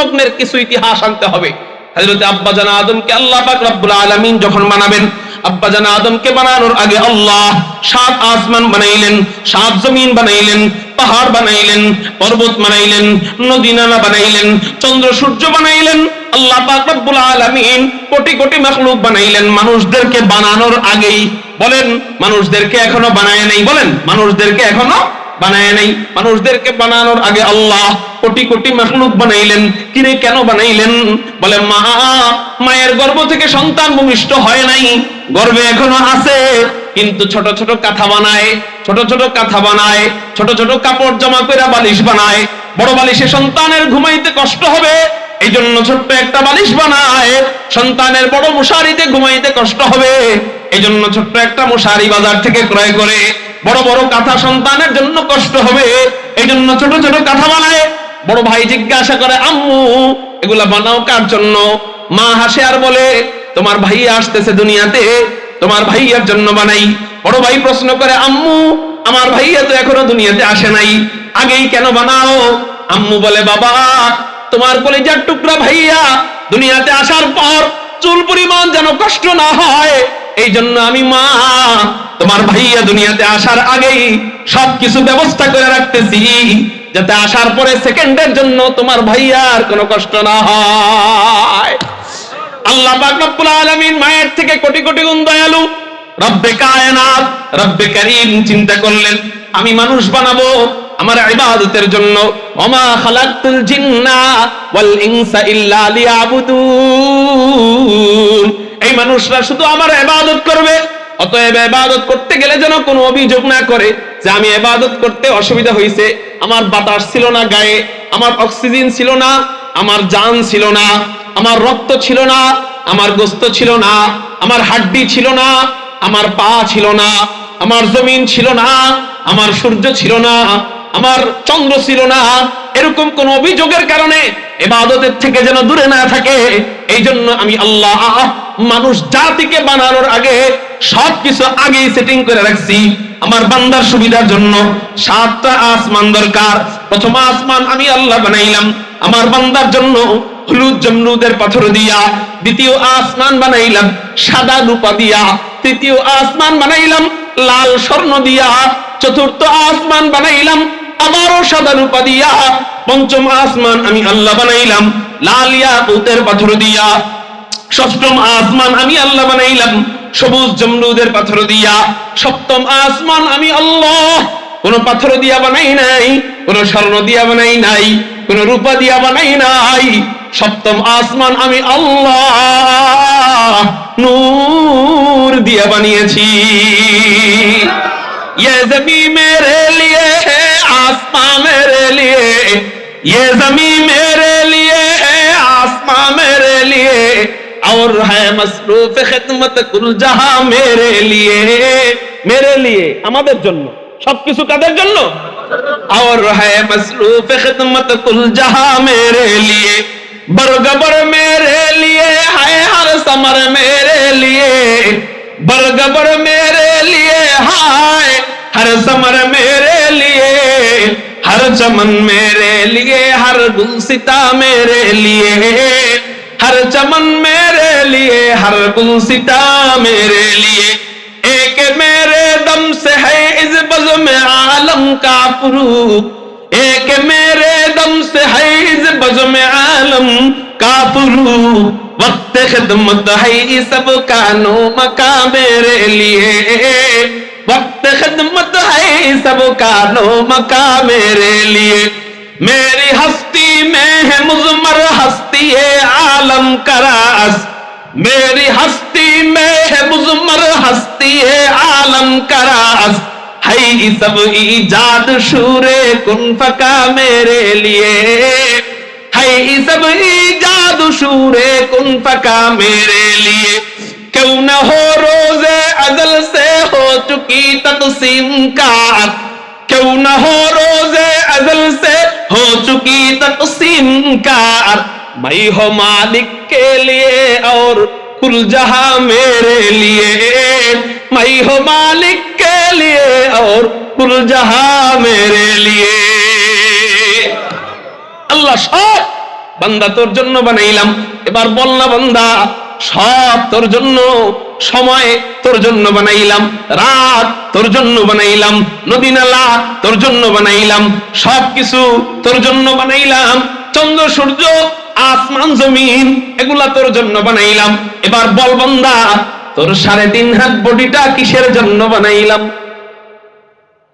লগ্নের কিছু ইতিহাস আনতে হবে। হযরত আব্বা জানা আদমকে আল্লাহ পাক রব্বুল আলামিন যখন বানাবেন আব্বা জানা আদমকে বানানোর আগে আল্লাহ সাত আসমান বানাইলেন, সাত জমিন বানাইলেন, পাহাড় বানাইলেন, পর্বত বানাইলেন, নদী নালা বানাইলেন, চন্দ্র সূর্য বানাইলেন, আল্লাহ পাক রব্বুল আলামিন কোটি কোটি মাখলুক বানাইলেন। মানুষদেরকে বানানোর আগেই বলেন, মানুষদেরকে এখনও বানায় নাই বলেন, মানুষদেরকে এখনও বানায় নাই। মানুষদেরকে বানানোর আগে আল্লাহ কোটি কোটি মাখলুক বানাইলেন। কিরে কেন বানাইলেন? বলে, মা, মায়ের গর্ভ থেকে সন্তান ভূমিষ্ঠ হয় নাই। গর্ভে এখনও আছে, কিন্তু ছোট ছোট কাঁথা বানায়, ছোট ছোট কাঁথা বানায়, ছোট ছোট কাপড় জমা করে বালিশ বানায়। বড় বালিশে সন্তানের ঘুমাইতে কষ্ট হবে এই জন্য ছোট্ট একটা বালিশ বানায়। সন্তানের বড় মশারিতে ঘুমাইতে কষ্ট হবে এই জন্য ছোট্ট একটা মশারি বাজার থেকে ক্রয় করে বড় বড় কাঁথা সন্তানের জন্য কষ্ট হবে। এই জন্য ছোট ছোট কাঁথা বানায়। বড় ভাই জিজ্ঞাসা করে, আম্মু, এগুলা বানাও কার জন্য? মা হাসে আর বলে, তোমার ভাই আসতেছে দুনিয়াতে, তোমার ভাইয়ার জন্য বানাই। বড় ভাই প্রশ্ন করে, আম্মু, আমার ভাইয়া তো এখনও দুনিয়াতে আসে নাই, আগেই কেন বানাও? আম্মু বলে, বাবা, তোমার কলেজার টুকরা ভাইয়া দুনিয়াতে আসার পর চুল পরিমাণ যেন কষ্ট না হয় এই জন্য আমি মা, তোমার ভাইয়া দুনিয়াতে আসার আগেই সবকিছু ব্যবস্থা করে রাখতেছি, যাতে আসার পরে সেকেন্ডের জন্য তোমার ভাইয়ার কোনো কষ্ট না হয়। আল্লাহ পাক রব্বুল আলামিন মায়ের থেকে কোটি কোটি গুণ দয়ালু, রব্বে কায়নাত, রব্বে কারীম চিন্তা করলেন, আমি মানুষ বানাবো আমার ইবাদতের জন্য। ওমা খালাকতুল জিন্না ওয়াল ইনসা ইল্লা লিয়াবুদুন। এই মানুষরা শুধু আমার এবাদত করবে, অতএব এবাদত করতে গেলে যেন কোনো অভিযোগ না করে যে আমি ইবাদত করতে অসুবিধা হয়েছে আমার বাতাস ছিল না গায়ে, আমার অক্সিজেন ছিল না, আমার জান ছিল না, আমার রক্ত ছিল না, আমার গোস্ত ছিল না, আমার হাড্ডি ছিল না, আমার পা ছিল না, আমার জমিন ছিল না, আমার সূর্য ছিল না, আমার চন্দ্র ছিল না। এরকম কোন অভিযোগের কারণে এবাদতের থেকে যেন দূরে না থাকে এই জন্য আমি আল্লাহ মানুষ জাতিকে বানানোর আগে সবকিছু আগেই সেটিং করে রাখছি। আমার বান্দার সুবিধার জন্য সাতটা আসমান দরকার। প্রথম আসমান আমি আল্লাহ বানাইলাম। আমার বান্দার জন্য হলুদ জমরুদের পাথর দিয়া দ্বিতীয় আসমান বানাইলাম, সাদা রূপা দিয়া তৃতীয় আসমান বানাইলাম, লাল স্বর্ণ দিয়া চতুর্থ আসমান বানাইলাম, আবারও সাদা রূপা দিয়া পঞ্চম আসমান আমি আল্লাহ বানাইলাম, লাল ইয়াকুতের পাথর দিয়া ষষ্ঠম আসমান আমি আল্লাহ বানাইলাম সবুজ জমরুদের পাথর দিয়া সপ্তম আসমান আমি আল্লাহ কোন পাথর দিয়া বানাই নাই কোন স্বর্ণ দিয়া বানাই নাই কোন রূপা দিয়া বানাই নাই সপ্তম আসমান আমি আল্লাহ নূর দিয়া বানিয়েছি ये जमी मेरे लिए है आसमां मेरे लिए ये जमी मेरे लिए और है मसरूफ खिदमत कुल जहां मेरे लिए मेरे लिए আমাদের জন্য সবকিছু কাদের জন্য और है मसरूफ खिदमत कुल जहां मेरे लिए बरगबर मेरे लिए है हर समर मेरे लिए बरगबर मेरे लिए हाय हर समर मेरे लिए हर चमन मेरे लिए हर गुलसिता मेरे लिए हर चमन मेरे लिए, हर गुलसिता मेरे लिए। एक मेरे दम से है इस बज में आलम का फरूक एक मेरे दम से है इस बज में आलम का फरूक वक्त खिदमत है सब का नो मका मेरे लिए। वक्त खिदमत है सब का नो मका मेरे लिए। मेरी हस्ती में है मुजमर हस्ती है आलम करास मेरी हस्ती में है मुजमर हस्ती है आलम करास है ये सब ईजाद शूरे कुन फका मेरे लिए है ये सब ईजाद शूरे कुन फका मेरे लिए क्यों न हो रोजे अजल से हो चुकी तकसीम कार क्यों न हो रोजे अजल से हो चुकी तकसीम कार मैं हो मालिक के लिए और कुल जहां मेरे लिए मैं हो मालिक के लिए और कुल जहां मेरे लिए আল্লাহ সব বান্দা তোর জন্য বানাইলাম এবার বল না বান্দা সব তোর জন্য, সময় তোর জন্য বানাইলাম, রাত তোর জন্য বানাইলাম নদী নালা তোর জন্য বানাইলাম সব কিছু তোর জন্য বানাইলাম, চন্দ্র, সূর্য, আসমান, জমিন, এগুলা তোর জন্য বানাইলাম। এবার বল বান্দা, তোর সাড়ে তিন হাত বডিটা কিসের জন্য বানাইলাম?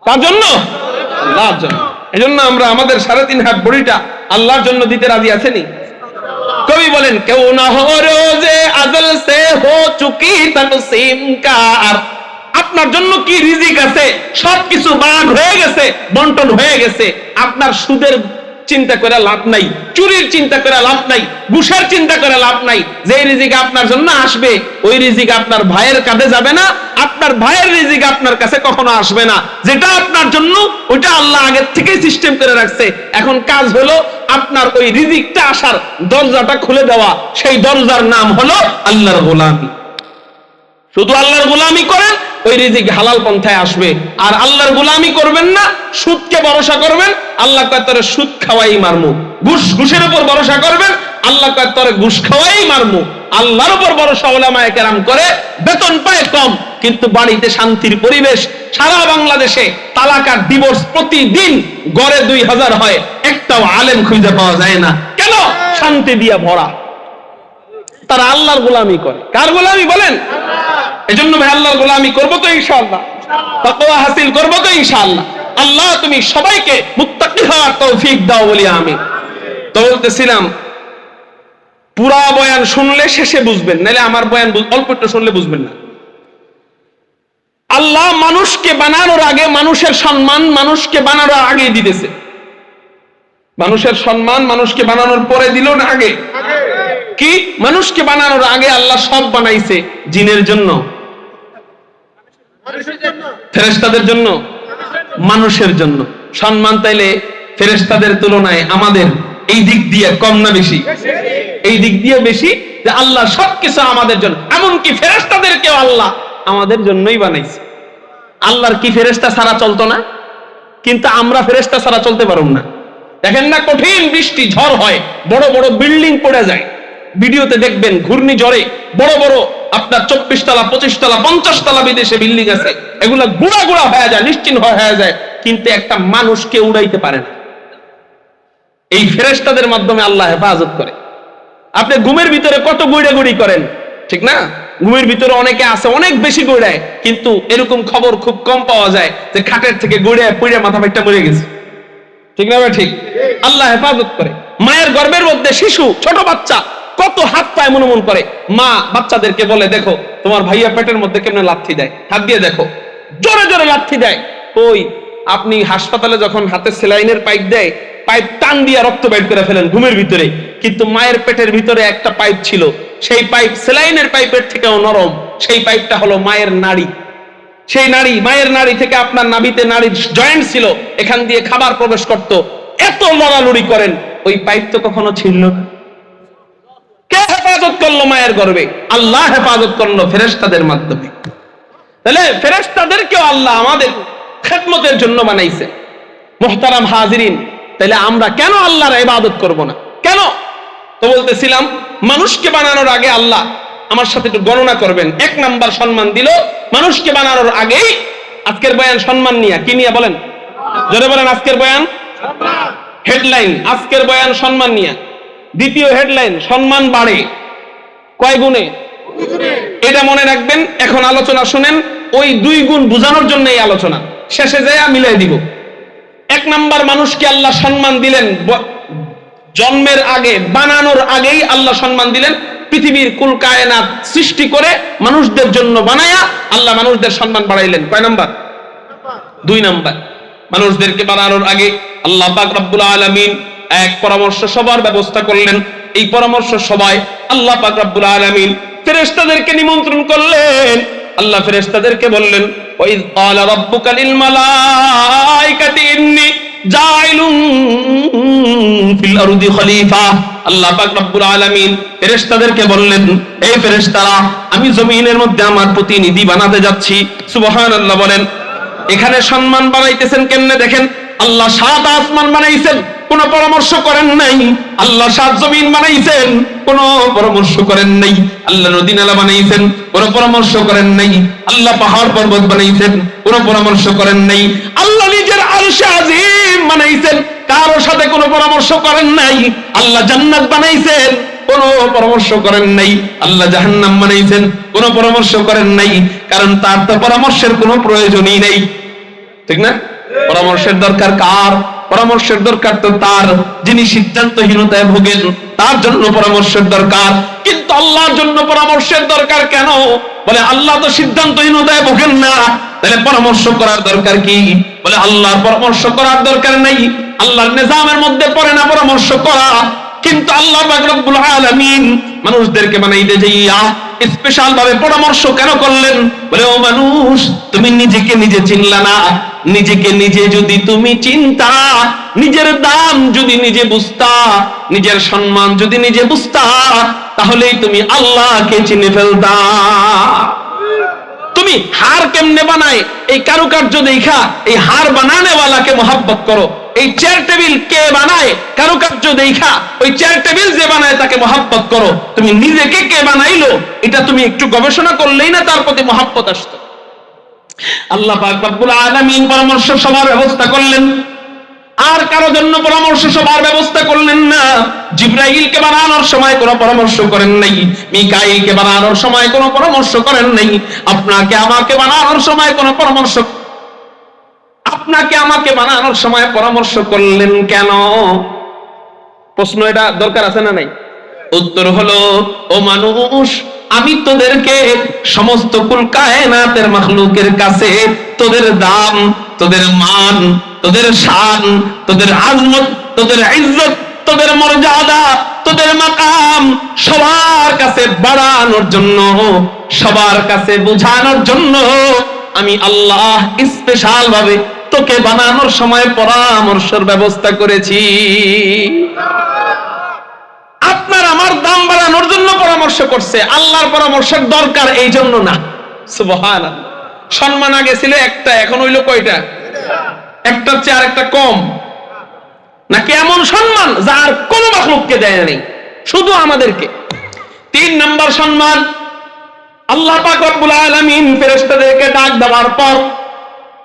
তার জন্য? আল্লাহর জন্য। এজন্য আমরা আমাদের সাড়ে তিন হাত বড়িটা আল্লাহর জন্য দিতে রাজি আছেনি? কবি বলেন, কেউ না হো রোজে আজল সে হো চুকি তকসিম কার আপনার জন্য কি রিজিক আছে? সবকিছু বাগ হয়ে গেছে, বন্টন হয়ে গেছে। আপনার সুদের চিন্তা করে লাভ নাই, চুরির চিন্তা করে লাভ নাই, ঘুষের চিন্তা করে লাভ নাই। যে রিজিক আপনার জন্য আসবে, ওই রিজিক আপনার ভাইয়ের কাঁধে যাবে না। আপনার ভাইয়ের আপনার কাছে কখনো আসবে না। যেটা আপনার জন্য, ওইটা আল্লাহ আগের থেকেই সিস্টেম করে রাখছে। এখন কাজ হলো আপনার ওই রিজিকটা আসার দরজাটা খুলে দেওয়া। সেই দরজার নাম হলো আল্লাহর গোলামি। শুধু আল্লাহর গোলামি করেন, ওই রিজিক হালাল পন্থায় আসবে। আর আল্লাহর গোলামি করবেন না, সুদকে ভরসা করবেন, আল্লাহ তোরে সুদ খাওয়াই মারমু। ঘুষ, ঘুষের উপর ভরসা করবেন, আল্লাহ তোরে ঘুষ খাওয়াই মারমু। আল্লাহর উপর ভরসা ওলামায়ে কেরাম করে বেতন পায় কম, কিন্তু বাড়িতে শান্তির পরিবেশ, সারা বাংলাদেশে তালাক আর ডিভোর্স প্রতিদিন গড়ে দুই হাজার হয়, একটাও আলেম খুঁজে পাওয়া যায় না। কেন? শান্তি দিয়া ভরা। তারা আল্লাহর গোলামি করে। কার গোলামি বলেন? এজন্য ভাই, আল্লাহর গোলামি করব তো ইনশাআল্লাহ। তাকওয়া হাসিল করব তো ইনশাআল্লাহ। আল্লাহ তুমি সবাইকে মুত্তাকি হওয়ার তৌফিক দাও বলি আমি। তো বলতেছিলাম পুরা বয়ান শুনলে শেষে বুঝবেন, নাহলে আমার বয়ান অল্প একটু শুনলে বুঝবেন না। আল্লাহ মানুষকে বানানোর আগে মানুষের সম্মান মানুষকে বানানোর আগে দিতেছে। মানুষের সম্মান মানুষকে বানানোর পরে দিল না আগে? কি? মানুষকে বানানোর আগে আল্লাহ সব বানাইছে জিনের জন্য। ফেরেশতাদের জন্য? মানুষের জন্য। সম্মান তাইলে ফেরেশতাদের তুলনায় আমাদের এই দিক দিয়ে কম না বেশি? এই দিক দিয়ে বেশি যে আল্লাহ সবকিছু আমাদের জন্য। এমনকি ফেরেশতাদেরকেও আল্লাহ আমাদের জন্যই বানাইছে। আল্লাহর কি ফেরেশতা ছাড়া চলতো না? কিন্তু আমরা ফেরেশতা ছাড়া চলতে পারব না। দেখেন না কঠিন বৃষ্টি, ঝড় হয়, বড় বড় বিল্ডিং পড়ে যায়। ভিডিওতে দেখবেন ঘূর্ণি ঝড়ে বড় বড় আপনার চব্বিশ তলা পঁচিশ তলা পঞ্চাশ তলা বিদেশে বিল্ডিং আছে। এগুলা গুড়া গুড়া হয়ে যায় নিশ্চিন্ত হয়ে যায়। কিন্তু একটা মানুষকে উড়াইতে পারে না। এই ফেরেশতাদের মাধ্যমে আল্লাহ হেফাজত করে। আপনি ঘুমের ভিতরে কত গুড়ে করেন? ঠিক না? ঘুমের ভিতরে অনেকে আছে, অনেক বেশি গুড়ায় কিন্তু এরকম খবর খুব কম পাওয়া যায় যে খাটের থেকে গুড়ে পুড়ে মাথা পেটটা মরে গেছে। ঠিক না ঠিক? আল্লাহ হেফাজত করে। মায়ের গর্ভের মধ্যে শিশু, ছোট বাচ্চা, কত হাত পায় মনে মন করে। মা বাচ্চাদেরকে বলে, দেখো, তোমার ভাইয়া পেটের মধ্যে কেমন লাথি দেয়? হাত দিয়ে দেখো। জোরে জোরে লাথি দেয়। ওই আপনি হাসপাতালে যখন হাতে সেলাইনের পাইপ দেয় পাইপ টান দিয়ে রক্ত বের করে ফেলেন ঘুমের ভিতরে। কিন্তু মায়ের পেটের ভিতরে একটা পাইপ ছিল। সেই পাইপ সেলাইনের পাইপের থেকেও নরম। সেই পাইপটা হলো মায়ের নাড়ি। সেই নারী মায়ের নারী থেকে আপনার নাভিতে নারীর জয়েন্ট ছিল। এখান দিয়ে খাবার প্রবেশ করত। এত লড়ালড়ি করেন। ওই পাইপ তো কখনো ছিল না। কে হেফাজত করল মায়ের গর্বে? আল্লাহ হেফাজত করল ফেরেশতাদের মাধ্যমে। তাহলে ফেরেশতাদেরকেও আল্লাহ আমাদের খেদমতের জন্য বানাইছে। মোহতারাম হাজিরিন তাহলে আমরা কেন আল্লাহর ইবাদত করব না? কেন? তো বলতেছিলাম, মানুষকে বানানোর আগে আল্লাহ আমার সাথে একটু গণনা করবেন। এক নাম্বার সম্মান দিল, মানুষকে বানানোর আগেই আজকের বয়ান সম্মান নিয়ে। কি নিয়ে বলেন? জোরে বলেন আজকের বয়ান। হেডলাইন আজকের বয়ান সম্মান নিয়ে। দ্বিতীয় হেডলাইন সম্মান বাড়ে। কয় গুণে? এটা মনে রাখবেন, এখন আলোচনা শুনেন, ওই দুই গুণ বোঝানোর জন্য এই আলোচনা। শেষে যায় মিলাই দিব। এক নাম্বার মানুষকে আল্লাহ সম্মান দিলেন জন্মের আগে, বানানোর আগেই আল্লাহ সম্মান দিলেন, পৃথিবীর কুল কায়নাত সৃষ্টি করে মানুষদের জন্য বানায়া আল্লাহ মানুষদের সম্মান বাড়াইলেন। কয় নাম্বার? দুই নাম্বার। মানুষদেরকে বানানোর আগে আল্লাহ পাক রব্বুল আলামিন এক পরামর্শ সভার ব্যবস্থা করলেন। এই পরামর্শ সভায় আল্লাহ পাক রব্বুল আলামিন ফেরেশতাদেরকে নিমন্ত্রণ করলেন। আল্লাহ ফেরেশতাদেরকে বললেন ক্বালা রাব্বুকা লিল মালাইকাতি ইন্নী জাইলুন ফিল আরদি খলিফা। আল্লাহ পাক রব্বুল আলামিন ফেরেশতাদেরকে বললেন, এই ফেরেশতারা, আমি জমিনের মধ্যে আমার প্রতিনিধি বানাতে যাচ্ছি। সুবহানাল্লাহ বলেন, এখানে সম্মান বানাইতেছেন কেমনে দেখেন? আল্লাহ সাত আসমান বানাইছেন, কোন পরামর্শ করেন নাই। আল্লাহ সাত জমিন বানাইছেন, কোন পরামর্শ করেন নাই। আল্লাহ নদী নালা বানাইছেন, কোন পরামর্শ করেন নাই। আল্লাহ পাহাড় পর্বত বানাইছেন, কোন পরামর্শ করেন নাই। আল্লাহ নিজের আরশে আজিম বানাইছেন কারোর সাথে কোনো পরামর্শ করেন নাই। আল্লাহ জান্নাত বানাইছেন, কোন পরামর্শ করেন নাই। আল্লাহ জাহান্নাম বানাইছেন, কোন পরামর্শ করেন নাই, কারণ তার তো পরামর্শের কোনো প্রয়োজনই নেই। ঠিক না? পরামর্শের দরকার কার? পরামর্শের দরকার তো তার, যিনি সিদ্ধান্তহীনতায় ভোগেন, তার জন্য পরামর্শের দরকার। কিন্তু আল্লাহর জন্য পরামর্শের দরকার কেন? বলে, আল্লাহ তো সিদ্ধান্তহীনতায় ভোগেন না। তাহলে পরামর্শ করার দরকার কি? বলে, আল্লাহর পরামর্শ করার দরকার নাই। আল্লাহর নিজামের মধ্যে পড়ে না পরামর্শ করা। কিন্তু আল্লাহ রব্বুল আলামিন মানুষদেরকে বানাইতে যাইয়া স্পেশাল ভাবে পরামর্শ কেন করলেন? বলে, ও মানুষ, তুমি নিজেকে নিজে চিনলা না। নিজেকে নিজে যদি তুমি চিন্তা, নিজের দাম যদি নিজে বুঝতা, নিজের সম্মান যদি নিজে বুঝতা, তাহলেই তুমি আল্লাহকে চিনে ফেলতা। তুমি হার কেমনে বানায়? এই কারুকার্য দেখা, এই হার বানানেওয়ালাকে মোহাব্বত করো। এই চেয়ার টেবিল কে বানায়? কারুকার্য দেখা, ওই চেয়ার টেবিল যে বানায় তাকে মোহাব্বত করো। তুমি নিজেকে কে বানাইলো? এটা তুমি একটু গবেষণা করলেই না তার প্রতি মোহাব্বত আসতো। আল্লাহ পাক রব্বুল আলামিন পরামর্শ সভার ব্যবস্থা করলেন। আর কারও জন্য পরামর্শ সভার ব্যবস্থা করলেন না। জিব্রাইলকে বানানোর সময় কোনো পরামর্শ করেন নাই। মিকাইলকে বানানোর সময় কোনো পরামর্শ করেন নাই। আপনাকে আমাকে বানানোর সময় কোনো পরামর্শ আপনাকে আমাকে বানানোর সময় পরামর্শ করলেন কেন? প্রশ্ন এটা দরকার আছে না নাই? উত্তর হলো, ও মানুষ, আমি তোদেরকে সমস্ত কুল কায়নাতের মাখলুকের কাছে তোদের দাম, তোদের মান, তোদের শান, তোদের আজমত, তোদের ইজ্জত, তোদের মর্যাদা, তোদের মাকাম সবার কাছে বাড়ানোর জন্য, সবার কাছে বোঝানোর জন্য আমি আল্লাহ স্পেশাল ভাবে তোকে বানানোর সময় পরামর্শের ব্যবস্থা করেছি। আমার দাম বাড়ানোর জন্য পরামর্শ করছে। আল্লাহর পরামর্শের দরকার এই জন্য না। সুবহান সম্মান আগে ছিল একটা, এখন হইল কয়টা? একটা চেয়ে একটা কম। নাকি এমন সম্মান যার কোন মাখলুককে দেয় নেই, শুধু আমাদেরকে। তিন নাম্বার সম্মান, আল্লাহ পাক রব্বুল আলামিন ডাক দেওয়ার পর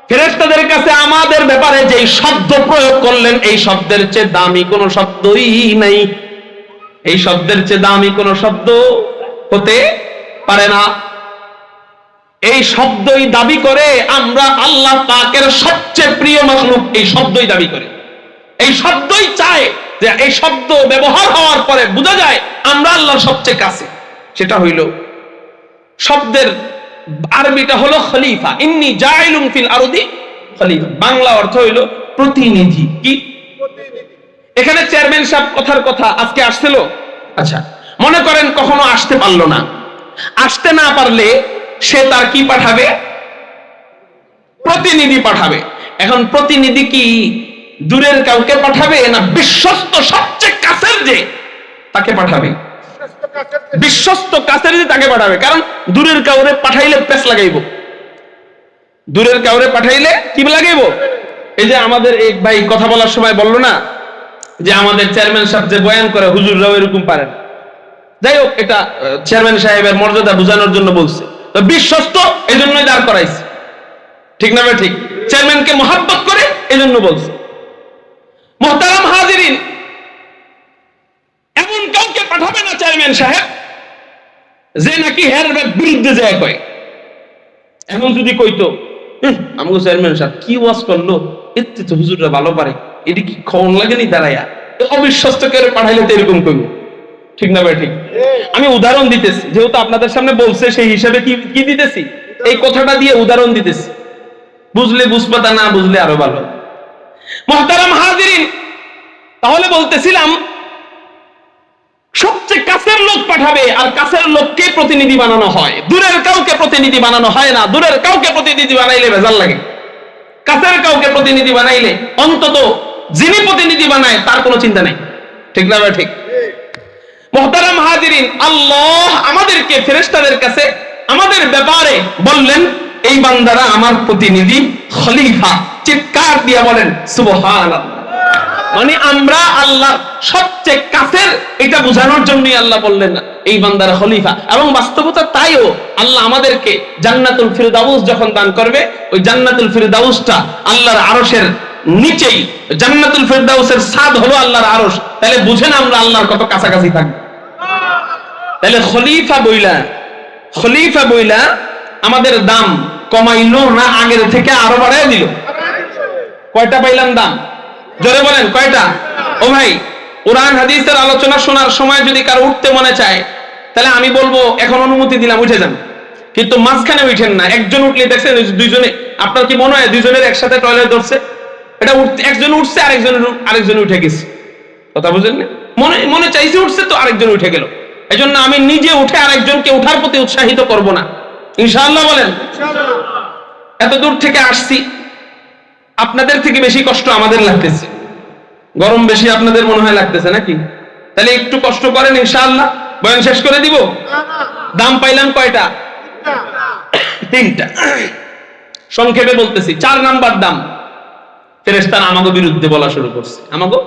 ফেরেশতাদের কাছে আমাদের ব্যাপারে যেই শব্দ প্রয়োগ করলেন, এই শব্দের চেয়ে দামি কোনো শব্দই নাই। এই শব্দের চেয়ে দামি কোনো শব্দ হতে পারে না। এই শব্দই দাবি করে আমরা আল্লাহ পাকের সবচেয়ে প্রিয় মাখলুক, এই শব্দই দাবি করে। এই শব্দই চায় যে এই শব্দ ব্যবহার হওয়ার পরে বোঝা যায় আমরা আল্লাহর সবচেয়ে কাছে। সেটা হইল, শব্দের আরবিটা হলো খলিফা। ইন্নি জাইলুম ফিল আরদি খলিফা। বাংলা অর্থ হইল প্রতিনিধি। কি? এখানে চেয়ারম্যান সাহেব কথার কথা আজকে আসছিল? আচ্ছা। মনে করেন কখনো আসতে পারল না। আসতে না পারলে সে তার কি পাঠাবে? প্রতিনিধি পাঠাবে। এখন প্রতিনিধি কি দূরের কাউকে পাঠাবে না বিশ্বস্ত সবচেয়ে কাছের যে তাকে পাঠাবে? বিশ্বস্ত কাছের যে তাকে পাঠাবে। কারণ দূরের কাউরে পাঠাইলে পেস লাগাইব। দূরের কাউরে পাঠাইলে কি লাগাইব? এই যে আমাদের এক ভাই কথা বলার সময় বলল না যে আমাদের চেয়ারম্যান সাহেব যে বয়ান করে হুজুররাও এরকম পারেন যাই হোক এটা চেয়ারম্যান সাহেবের মর্যাদা বোঝানোর জন্য বলছে। তো বিশ্বস্ত এই জন্যই দাঁড় করাইছে। ঠিক না ঠিক। চেয়ারম্যানকে মহাব্বত করে এই জন্য বলছে। মোহতারাম হাজিরিন এমন কাউকে পাঠাবে না চেয়ারম্যান সাহেব যে নাকি হের বিরুদ্ধে যায় কয়। এখন যদি কইতো "হুঁ, আমাকে চেয়ারম্যান সাহেব কি ওয়াজ করল? এতে তো হুজুররা ভালো পারে। এটি কি খন লাগেনি? দাঁড়াইয়া। অবিশ্বস্ত করে পাঠাইলে তো এরকম কইব। ঠিক না ভাই, ঠিক? আমি উদাহরণ দিতেছি। যেহেতু আপনাদের সামনে বলছে, সেই হিসাবে কি কি দিতেছি? এই কথাটা দিয়ে উদাহরণ দিতেছি। বুঝলে বুঝবা না বুঝলে আরও ভালো। মহতারাম হাজিরিন, তাহলে বলতেছিলাম, সবচেয়ে কাছের লোক পাঠাবে, আর কাছের লোককে প্রতিনিধি বানানো হয়। দূরের কাউকে প্রতিনিধি বানানো হয় না। দূরের কাউকে প্রতিনিধি বানাইলে ভেজাল লাগে। কাছের কাউকে প্রতিনিধি বানাইলে অন্তত যিনি প্রতিনিধি বানায়, তার কোনো চিন্তা নেই। ঠিক না ঠিক মহতারাম হাজিরিন, আল্লাহ আমাদেরকে ফেরেশতাদের কাছে আমাদের ব্যাপারে বললেন, এই বান্দারা আমার প্রতিনিধি, খলিফা। চিৎকার দিয়ে বলেন, সুবহানাল্লাহ। মানে আমরা আল্লাহ সবচেয়ে কাছের এটা বোঝানোর জন্যই আল্লাহ বললেন, এই বান্দারা খলিফা। এবং বাস্তবতা তাইও আল্লাহ আমাদেরকে জান্নাতুল ফিরদাউস যখন দান করবে, ওই জান্নাতুল ফিরদাউসটা আল্লাহর আরশের নিচেই জান্নাতুল ফিরদাউসের স্বাদ হলো আল্লাহর আরশ। তাহলে বুঝেন আমরা আল্লাহর কত কাছাকাছি থাকব তাহলে খলিফা বইলা খলিফা বইলা আমাদের দাম কমাইলো না আগের থেকে আরও বাড়াই দিল? কয়টা পাইলাম দাম? জোরে বলেন, কয়টা? ও ভাই, কোরআন হাদিসের আলোচনা শোনার সময় যদি কারও উঠতে মনে চায়, তাহলে আমি বলব, এখন অনুমতি দিলাম, উঠে যান। কিন্তু মাঝখানে উঠেন না। একজন উঠলে দেখছেন, দুইজনে, আপনার কি মনে হয় দুইজনের একসাথে টয়লেট ধরছে? এটা উঠতে একজন উঠছে আরেকজন আরেকজন উঠে গেছে। কথা বুঝেন না? মনে মনে চাইছে উঠছে তো আরেকজন উঠে গেল। এই জন্য আমি নিজে উঠে আরেকজনকে উঠার প্রতি উৎসাহিত করব না। ইনশাআল্লাহ বলেন। এত দূর থেকে আসছি আপনাদের থেকে বেশি কষ্ট আমাদের লাগতেছে। গরম বেশি আপনাদের মনে হয় লাগতেছে নাকি? তাহলে একটু কষ্ট করেন ইনশাআল্লাহ। বয়ান শেষ করে দিব? দাম পাইলাম কয়টা? তিনটা। সংক্ষেপে বলতেছি চার নাম্বার দাম। ফেরেস্তান আমাকে বিরুদ্ধে বলা শুরু করছে। আমাকে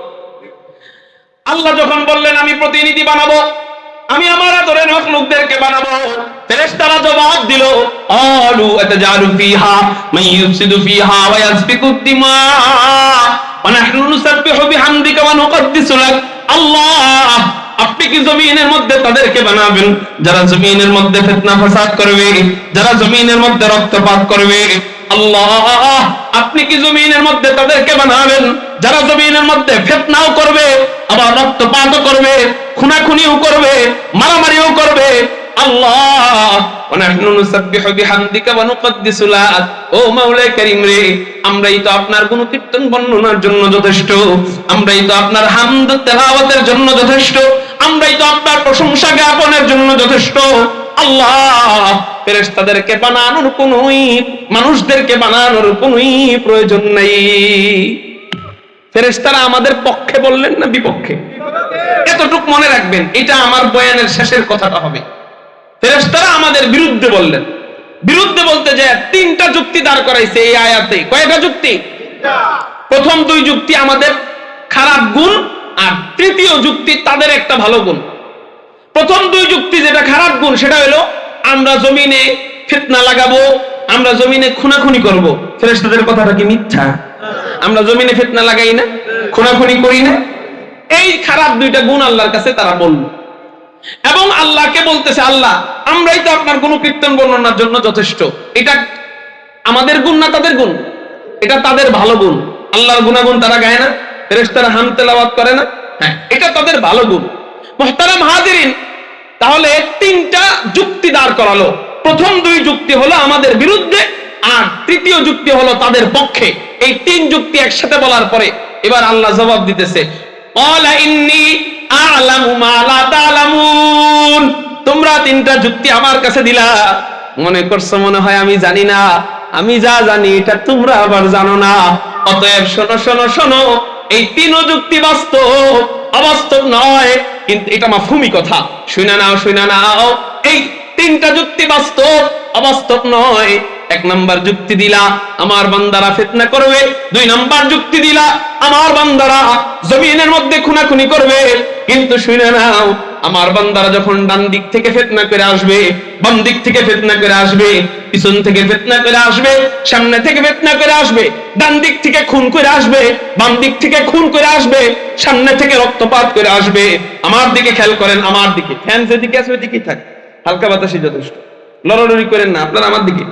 আল্লাহ যখন বললেন, আমি প্রতিনিধি বানাবো, আমি আমার আদরের লোকদেরকে বানাবো। ফেরেশতারা জবাব দিল, আলু আতাজালু ফিহা, মান ইউফসিদু ফিহা ওয়া ইয়াসফিকু দিমা ওয়া নাহনু নুসাব্বিহু বিহামদিকা ওয়া নুকদ্দিসু লাক। আল্লাহ, আপনি কি জমিনের মধ্যে তাদেরকে বানাবেন? যারা জমিনের মধ্যে ফিতনা ফাসাদ করবে, যারা জমিনের মধ্যে রক্তপাত করবে আল্লাহ, আপনি কি জমিনের মধ্যে তাদেরকে বানাবেন? যারা জমিনের মধ্যে ফেতনাও করবে, আবার রক্তপাতও করবে, খুনাখুনিও করবে, মারামারিও করবে। আমরাই তো আপনার প্রশংসা জ্ঞাপনের জন্য যথেষ্ট। আল্লাহ, ফেরেশতাদেরকে বানানোর কোনোই, মানুষদেরকে বানানোর কোনোই প্রয়োজন নেই। ফেরেশতারা আমাদের পক্ষে বললেন না বিপক্ষে? এতটুক মনে রাখবেন, এটা আমার বয়ানের শেষের কথাটা হবে। ফেরেশতারা আমাদের বিরুদ্ধে বললেন। বিরুদ্ধে বলতে যে তিনটা যুক্তি দাঁড় করাইছে এই আয়াতে। কয়টা যুক্তি? প্রথম দুই যুক্তি আমাদের খারাপ গুণ, আর তৃতীয় যুক্তি তাদের একটা ভালো গুণ। প্রথম দুই যুক্তি যেটা খারাপ গুণ, সেটা হলো আমরা জমিনে ফিতনা লাগাবো, আমরা জমিনে খুনাখুনি করব। ফেরেশতাদের কথাটা কি মিথ্যা? আমরা জমিনে ফিতনা লাগাই না, খুনাখুনি করি না? এই খারাপ দুইটা গুণ আল্লাহর কাছে তারা বলল। এবং আল্লাহকে বলতেছে, আল্লাহ, আমরাই তো আপনার কোনো কীর্তন বর্ণনার জন্য যথেষ্ট। এটা আমাদের গুণ না তাদের গুণ? এটা তাদের ভালো গুণ। আল্লাহর গুণাগুণ তারা গায় না, ফেরেশতারা হাম তেলাওয়াত করে না? হ্যাঁ এটা তাদের ভালো গুণ। মোহতারাম হাজিরিন, তাহলে তিনটা যুক্তি দাঁড় করালো। প্রথম দুই যুক্তি হলো আমাদের বিরুদ্ধে, আর তৃতীয় যুক্তি হলো তাদের পক্ষে। এই তিন যুক্তি একসাথে বলার পরে এবার আল্লাহ জবাব দিতেছে তোমরা তিনটা যুক্তি আমার কাছে দিলা। মনে করছ, মনে হয় আমি জানি না। আমি যা জানি, এটা তোমরা আবার জানো না। অতএব শোনো শোনো শোনো, এই তিনও যুক্তি বাস্তব। অবাস্তব নয়। কিন্তু এটা মাফুমি কথা। শুনে নাও শুনে নাও। এই তিনটা যুক্তি বাস্তব, অবাস্তব নয়। এক নাম্বার যুক্তি দিলা, আমার বান্দারা ফিতনা করবে। দুই নাম্বার যুক্তি দিলা, আমার বান্দারা জমিনের মধ্যে খুনাখুনি করবে। কিন্তু শুনে নাও আমার বান্দারা যখন ডান দিক থেকে ফিতনা করে আসবে, বাম দিক থেকে ফিতনা করে আসবে, পিছন থেকে ফিতনা করে আসবে, সামনে থেকে ফিতনা করে আসবে, ডান দিক থেকে খুন করে আসবে, বাম দিক থেকে খুন করে আসবে, সামনে থেকে রক্তপাত করে আসবে। আমার দিকে খেয়াল করেন, আমার দিকে। ফ্যান যেদিকে আসবে দিকেই থাক। হালকা বাতাসই যথেষ্ট। লড়ালড়ি করেন না, আপনারা আমার দিকে।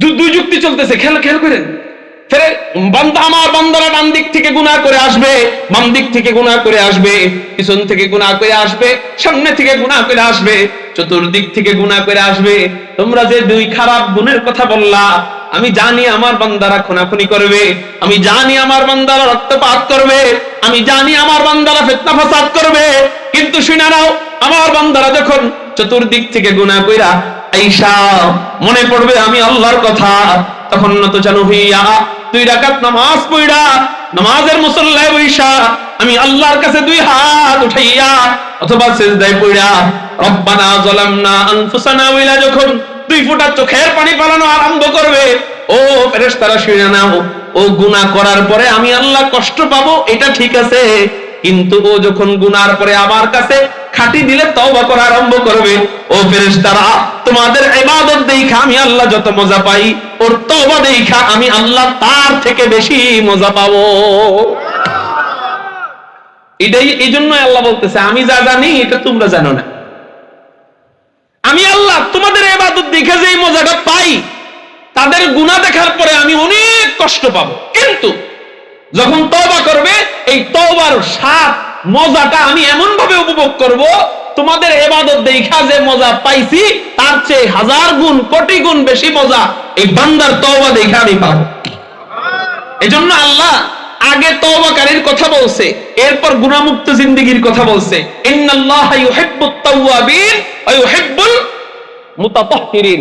দুই যুক্তি চলতেছে, খেয়াল খেয়াল করেন। ফেরে বান্দা আমার বান্দারা ডান দিক থেকে গুনাহ করে আসবে, বাম দিক থেকে গুনাহ করে আসবে, পিছন থেকে গুনাহ করে আসবে, সামনে থেকে গুনাহ করে আসবে, চতুর্দিক থেকে গুনাহ করে আসবে। তোমরা যে দুই খারাপ গুণের কথা বললা, আমি জানি আমার বান্দারা খুনাখুনি করবে, আমি জানি আমার বান্দারা রক্তপাত করবে, আমি জানি আমার বান্দারা ফিতনা ফাসাদ করবে, কিন্তু শুনে নাও, আমার বান্দারা যখন চতুর্দিক থেকে গুনাহ কইরা আইসা, মনে পড়বে আমি আল্লাহর কথা। তখন জানু হইয়া নামাজ পড়া, নামাজের মুসল্লায় বইসা আমি আল্লাহর কাছে দুই হাত উঠাইয়া, অথবা সেজদায় পড়া, রব্বানা আনফুসানা যখন দুই চোখের পানি পালানো আরম্ভ করবে, ও ফেরেশতারা শুনে নাও, ও গুনাহ করার পরে আমি আল্লাহ কষ্ট পাবো, এটা ঠিক আছে, কিন্তু ও যখন গুনার পরে আমার কাছে খাটি দিলে তওবা করা আরম্ভ করবে। ও ফেরেশতারা, তোমাদের ইবাদত দেখা আমি আল্লাহ যত মজা পাই, ওর তওবা দেখা আমি আল্লাহ তার থেকে বেশি মজা পাবো। এটাই এই জন্য আল্লাহ বলতেছে, আমি যা জানি, এটা তোমরা জানো না। আমি আল্লাহ তোমাদের এবাদত দেখে যে মজাটা পাই, তাদের গুণা দেখার পরে আমি অনেক কষ্ট পাবো। কিন্তু যখন তওবা করবে, এই তওবার স্বাদ মজাটা আমি এমন ভাবে উপভোগ করব, তোমাদের এবাদত দেখা যে মজা পাইছি, তার চেয়ে হাজার গুণ, কোটি গুণ বেশি মজা এই বান্দার তওবা দেখে আমি পাবো। এজন্য আল্লাহ আগে তওবাকারীর কথা বলছে, এরপর গুনাহমুক্ত জিন্দেগীর কথা বলছে। ইন্নাল্লাহা ইউহিব্বুত তাওয়াবিন ওয়া ইউহিব্বুল মুতাতাহহিরিন।